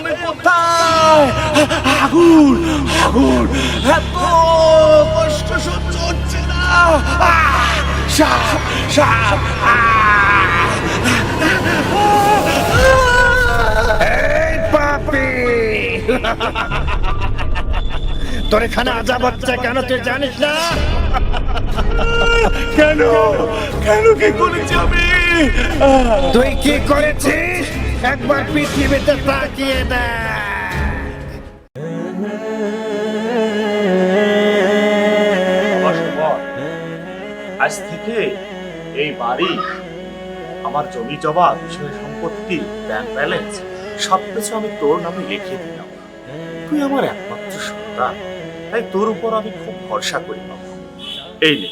আমি কোথায়? আগুন আগুন। এত কষ্ট সহ্য হচ্ছে না! সাপ সাপ তোর এখানে আজাব হচ্ছে কেন তুই জানিস না? কেন? কেন কি করেছি আমি! তুই কি করেছিস? একবার পৃথিবীতে তাকিয়ে সুমন, আজ থেকে এই বাড়ি আমার জমি জমা বিষয় সম্পত্তি ব্যাংক ব্যালেন্স সবকিছু আমি তোর নামে লিখে দিলাম। তুই আমার একমাত্র সন্তান। তাই তোর উপর আমি খুব ভরসা করি বাবা। এই নে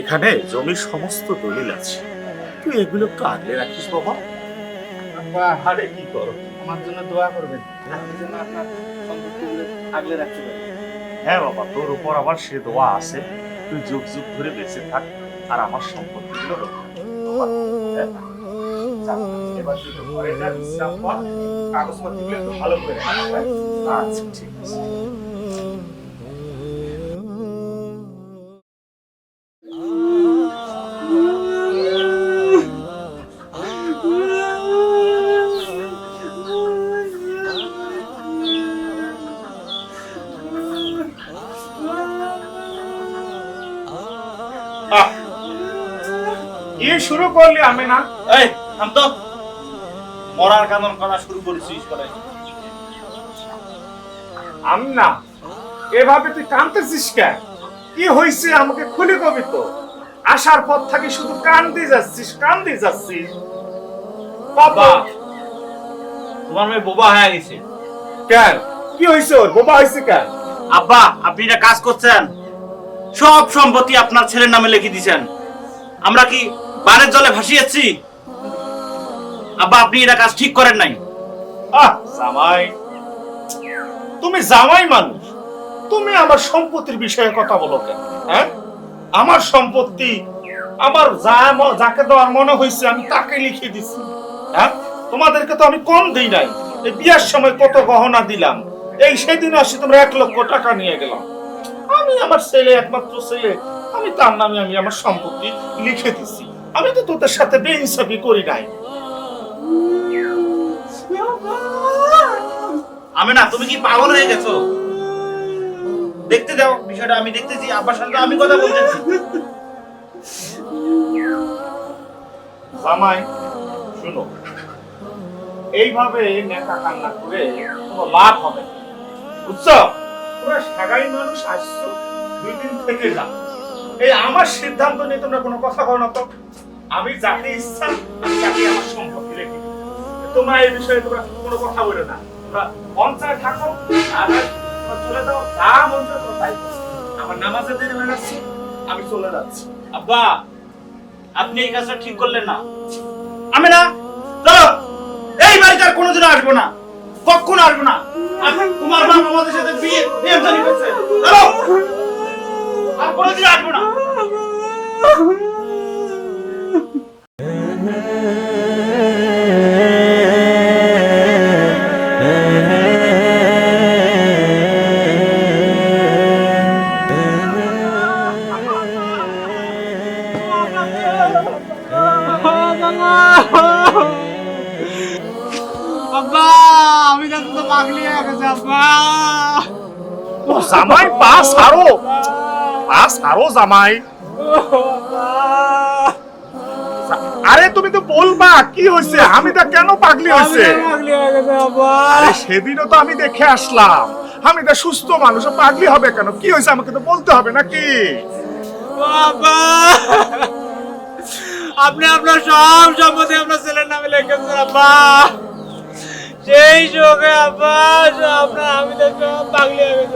এখানে জমির সমস্ত দলিল আছে। তুই এগুলো একটু আগলে রাখিস বাবা। আরে কি করো? আমার জন্য দোয়া করবেন। আগলে রাখতে পারি। হ্যাঁ বাবা, তোর উপর আমার সে দোয়া আছে। তুই যুগ যুগ ধরে বেঁচে থাক আর আমার সম্পত্তিগুলো রক্ষা হ্যাঁ? এবার ভালো করে হ্যাঁ? আচ্ছা ঠিক আছে। কি শুরু করলি আমি না। এই থাম তো। মরার কান্দন কানা শুরু করেছিস করে আমি না। এভাবে তুই কাঁদতেছিস কেন? কি হয়েছে আমাকে খুলে কবি তো? আসার পর থেকে শুধু কান দিয়ে যাচ্ছিস কান দিয়ে যাচ্ছিস বাবা তোমার মেয়ে বোবা হয়ে গেছে। কেন? কি হয়েছে ওর? বোবা হয়েছে কেন? আব্বা আপনি এটা কাজ করছেন। সব সম্পত্তি আপনার ছেলের নামে লিখে দিয়েছেন আমরা কি বানের জলে ভাসিয়েছি। আব্বা, আপনি এটা কাজ ঠিক করেন নাই। আহ, জামাই। তুমি জামাই মানুষ। তুমি আমার সম্পত্তির বিষয়ে কথা বলো কেন হ্যাঁ? আমার সম্পত্তি, আমার যা যাকে দেওয়ার মনে হয়েছে, আমি তাকে লিখে দিছি হ্যাঁ? তোমাদেরকে তো আমি কম দিই নাই। এই বিয়ার সময় কত গহনা দিলাম। এই সেদিন আসি তোমরা এক লক্ষ টাকা নিয়ে গেলাম। আমি আমার ছেলে, একমাত্র ছেলে। আমি তার নামে আমি আমার সম্পত্তি লিখে দিছি। আমি তো তোদের সাথে বেইনসাফি করি নাই। আমি না, তুমি কি পাগল হয়ে গেছো? দেখতে দাও, বিষয়টা আমি দেখতেছি, আব্বার সাথে আমি কথা বলতেছি। জামাই শুনো, এইভাবে নেতা কান্না করে কোনো লাভ হবে। বুঝছ? তোমরা সাগাই মানুষ, আসছো, দুই দিন থেকে যা এই আমার সিদ্ধান্ত নিয়ে তোমরা কোনো কথা বলো না তো। আমি যাকে ইচ্ছা তাকে আমার সম্পত্তি রেখে তোমরা এই বিষয়ে তোমরা কোনো কথা বলো না। তোমরা পঞ্চায়েত থাকো আর চলে যাও যা তাই আমার নামাজের দিন হয়ে যাচ্ছে আমি চলে যাচ্ছি। আব্বা আপনি এই কাজটা ঠিক করলেন না। আমি না চলো। এই বাড়িতে আর কোনোদিনও আসব না। কখনো আসব না। আমি- তোমার বাপ আমাদের সাথে বিয়ে বিয়ে জানি করছে চলো। আর কোনোদিন আসব না। আব্বা আমি জানতো তো পাগলি হয়ে গেছে আব্বা। ও জামাই পা সারো। পা সারো জামাই। আরে তুমি তো বলবা কি হয়েছে আমি তো কেন পাগলি হয়েছে হয়ে আরে সেদিনও তো আমি দেখে আসলাম। আমি তো সুস্থ মানুষ পাগলি হবে কেন? কি হয়েছে আমাকে তো বলতে হবে নাকি? আব্বা। আপনি আপনার সব সম্পত্তি আপনার ছেলের নামে লিখেছেন আব্বা। সেই যোগে আপনার আমি পাগলি হয়ে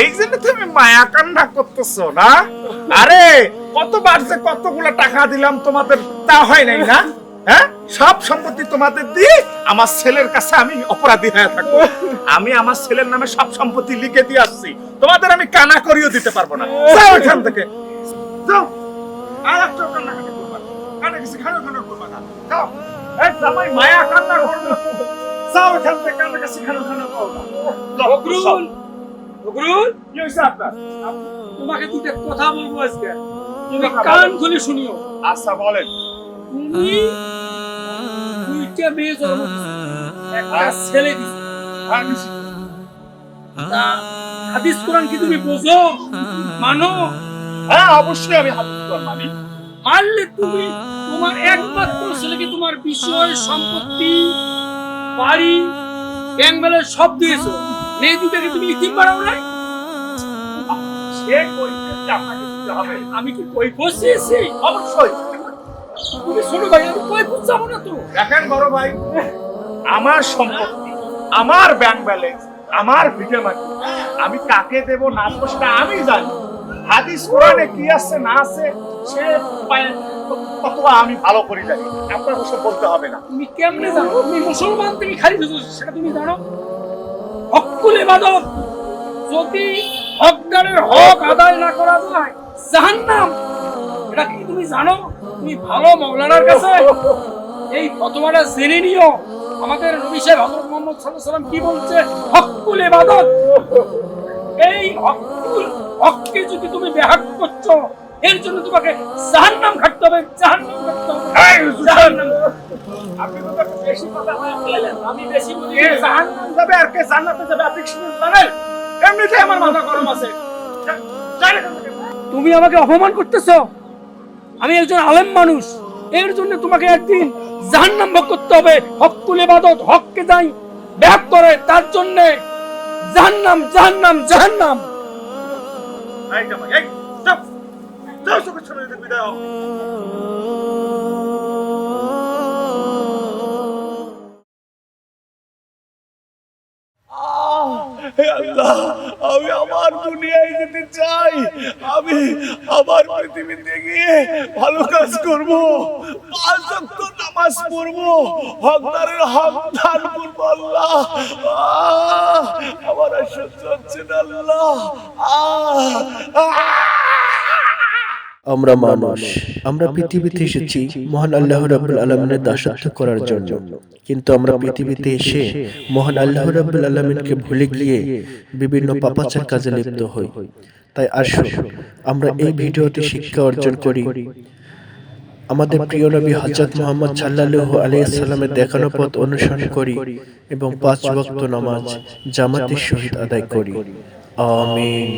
এই জন্য তুমি মায়া কান্না না? আরে কতগুলো টাকা দিলাম তোমাদের, তা হয় নাই না? হ্যাঁ? সব সম্পত্তি তোমাদের দিয়ে আমার ছেলের কাছে আমি অপরাধী হয়ে থাকব। আমি আমার ছেলের নামে সব সম্পত্তি লিখে দিয়ে আসছি। তোমাদের আমি কানা করিও দিতে পারব না। যাও এখান থেকে। যাও। আর একটা কান্নাকাটি করবা কানে কাছে খানো খানো করবা না। যাও এই জামাই মায়া কান্না করবে যাও এখান থেকে কান্না কাছে খানো খানো করবা ফখরুল ফখরুল কি হয়েছে আপনার? তোমাকে দুটো কথা বলব আজকে। তুমি কান খুলে শুনিও। আচ্ছা বলেন। তুমি দুইটা মেয়ে জন্ম একটা ছেলে দিছো নিশ্চয়ই। হাদিস কোরআন কি তুমি বোঝো? মানো? হ্যাঁ অবশ্যই আমি হাত মানলে তুমি তোমার একমাত্র ছেলেকে তোমার বিষয় সম্পত্তি, বাড়ি সব দিয়েছ। দুটাকে তুমি নাই? আমি কি কই বসিয়েছি অবশ্যই। তুমি ভাই, আমি কই না তো। দেখেন বড় ভাই, আমার সম্পত্তি, আমার ব্যাংক ব্যালেন্স আমার ভিটে মাটি, আমি কাকে দেব না আমি জানি। হাদিস কোরআনে কি আছে, না আছে, সে কত আমি ভালো করে জানি আপনার ওসব বলতে হবে না। তুমি কেমনে জানো? তুমি মুসলমান, তুমি খালি সেটা তুমি জানো? হকুল ইবাদত, যদি হকদারের হক আদায় না করা যায়, জাহান্নাম। এটা কি তুমি জানো? তুমি ভালো মৌলানার কাছে এই ফতোয়াটা জেনে নিও। আমাদের নবী সাহেব হযরত মুহাম্মদ সাল্লাল্লাহু আলাইহি সাল্লাম কি বলছে? হকুল ইবাদত। এই হকুল হককে যদি তুমি ব্যাহত করছ এর জন্য তোমাকে জাহান্নাম খাটতে হবে জাহান্নাম খাটতে হবে। জাহান্নাম আপনি তো বেশি কথা বললেন আমি বেশি বলি জাহান্নাম যাবে আর কে জান্নাতে যাবে? আপনি কি জানেন? এমনিতে আমার মাথা গরম আছে। থেকে। তুমি আমাকে অপমান করতেছো? আমি একজন আলেম মানুষ। এর জন্য তোমাকে একদিন জাহান্নাম ভোগ করতে হবে। হকুল ইবাদত হককে যাই ব্যাপ করে তার জন্য জাহান্নাম জাহান্নাম জাহান্নাম। এই আমি আমার দুনিয়ায় যেতে চাই। আমি আমার পৃথিবীতে গিয়ে ভালো কাজ করব। পাঁচ নামাজ পড়ব। হকদারের হক দান করব আল্লাহ। আমার আর সহ্য হচ্ছে না আল্লাহ। আমরা মানুষ। আমরা পৃথিবীতে এসেছি মহান আল্লাহ দাসত্ব করার জন্য। কিন্তু আমরা পৃথিবীতে এসে মহান আল্লাহ রাব্বুল আলমিনকে ভুলে গিয়ে বিভিন্ন পাপাচার কাজে লিপ্ত হই। তাই আসুন আমরা এই ভিডিওতে শিক্ষা অর্জন করি। আমাদের প্রিয় নবী হজরত মোহাম্মদ সাল্লাল্লাহু আলাইহি সাল্লামের দেখানো পথ অনুসরণ করি এবং পাঁচ ওয়াক্ত নামাজ জামাতের সহিত আদায় করি। আমিন।